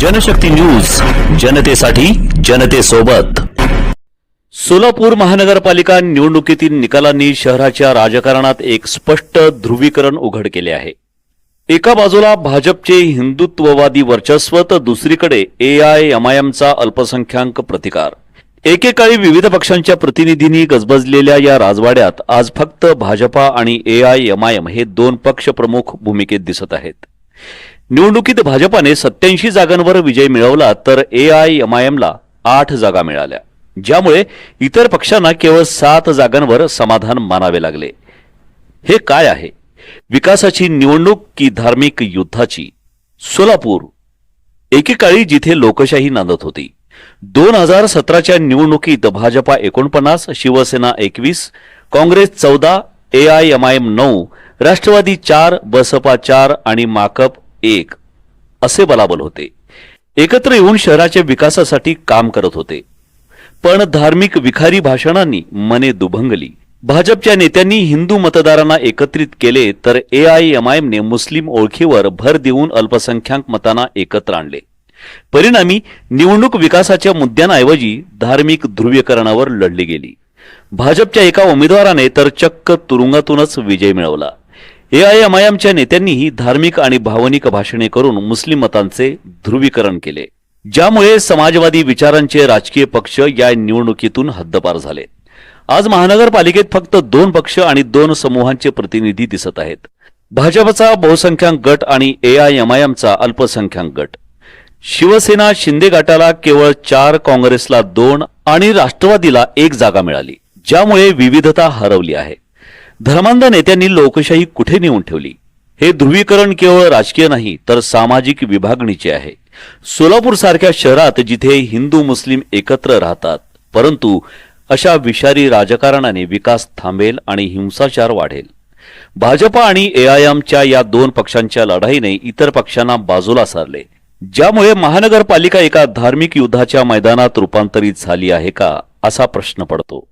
Janshakti news जनतेसाठी जनतेसोबत. सोलापूर महानगरपालिका निवडणुकीतील निकालांनी शहराच्या राजकारणात एक स्पष्ट ध्रुवीकरण उघड केले आहे. एका बाजूला भाजपचे हिंदुत्ववादी वर्चस्व तर दुसरीकडे ए आय एम आय एमचा अल्पसंख्याक प्रतिकार. एकेकाळी विविध पक्षांच्या प्रतिनिधींनी गजबजलेल्या या राजवाड्यात आज फक्त भाजपा आणि A I M I M हे दोन पक्ष प्रमुख भूमिकेत दिसत आहेत. निवडणुकीत भाजपाने सत्याऐंशी जागांवर विजय मिळवला तर ए आय एम आय एमला आठ जागा मिळाल्या. ज्यामुळे इतर पक्षांना केवळ सात जागांवर समाधान मानावे लागले. हे काय आहे? विकासाची निवडणूक की धार्मिक युद्धाची? सोलापूर. एकेकाळी जिथे लोकशाही नांदत होती. दोन हजार सतराच्या निवडणुकीत भाजपा एकोणपन्नास शिवसेना एकवीस काँग्रेस चौदा A I M I M नऊ राष्ट्रवादी चार बसपा चार आणि माकप एक असे बलाबल होते. एकत्र येऊन शहराच्या विकासासाठी काम करत होते. पण धार्मिक विखारी भाषणांनी मने दुभंगली. भाजपच्या नेत्यांनी हिंदू मतदारांना एकत्रित केले तर ए आय एम आय एमने मुस्लिम ओळखीवर भर देऊन अल्पसंख्याक मतांना एकत्र आणले. परिणामी निवडणूक विकासाच्या मुद्द्यांऐवजी धार्मिक ध्रुवीकरणावर लढली गेली. भाजपच्या एका उमेदवाराने तर चक्क तुरुंगातूनच विजय मिळवला. एआयएमआयएमच्या आय नेत्यांनीही धार्मिक आणि भावनिक भाषणे करून मुस्लिम मतांचे ध्रुवीकरण केले. ज्यामुळे समाजवादी विचारांचे राजकीय पक्ष या निवडणुकीतून हद्दपार झाले. आज महानगरपालिकेत फक्त दोन पक्ष आणि दोन समूहांचे प्रतिनिधी दिसत आहेत. भाजपचा बहुसंख्याक गट आणि एआयएमआयएमचा अल्पसंख्याक गट. शिवसेना शिंदे गटाला केवळ चार काँग्रेसला दोन आणि राष्ट्रवादीला एक जागा मिळाली ज्यामुळे विविधता हरवली आहे. धर्मांध नेत्यांनी लोकशाही कुठे नेऊन ठेवली? हे ध्रुवीकरण केवळ राजकीय नाही तर सामाजिक विभागणीचे आहे. सोलापूर सारख्या शहरात जिथे हिंदू मुस्लिम एकत्र राहतात परंतु अशा विषारी राजकारणाने विकास थांबेल आणि हिंसाचार वाढेल. भाजपा आणि एआयएमच्या या दोन पक्षांच्या लढाईने इतर पक्षांना बाजूला सारले. ज्यामुळे महानगरपालिका एका धार्मिक युद्धाच्या मैदानात रूपांतरित झाली आहे का असा प्रश्न पडतो.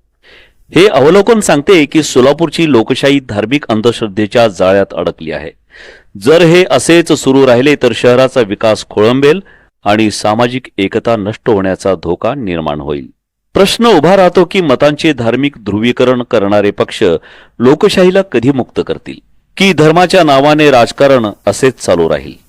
हे अवलोकन सांगते की सोलापूरची लोकशाही धार्मिक अंधश्रद्धेच्या जाळ्यात अडकली आहे. जर हे असेच सुरू राहिले तर शहराचा विकास खोळंबेल आणि सामाजिक एकता नष्ट होण्याचा धोका निर्माण होईल. प्रश्न उभा राहतो की मतांचे धार्मिक ध्रुवीकरण करणारे पक्ष लोकशाहीला कधी मुक्त करतील? की धर्माच्या नावाने राजकारण असेच चालू राहील?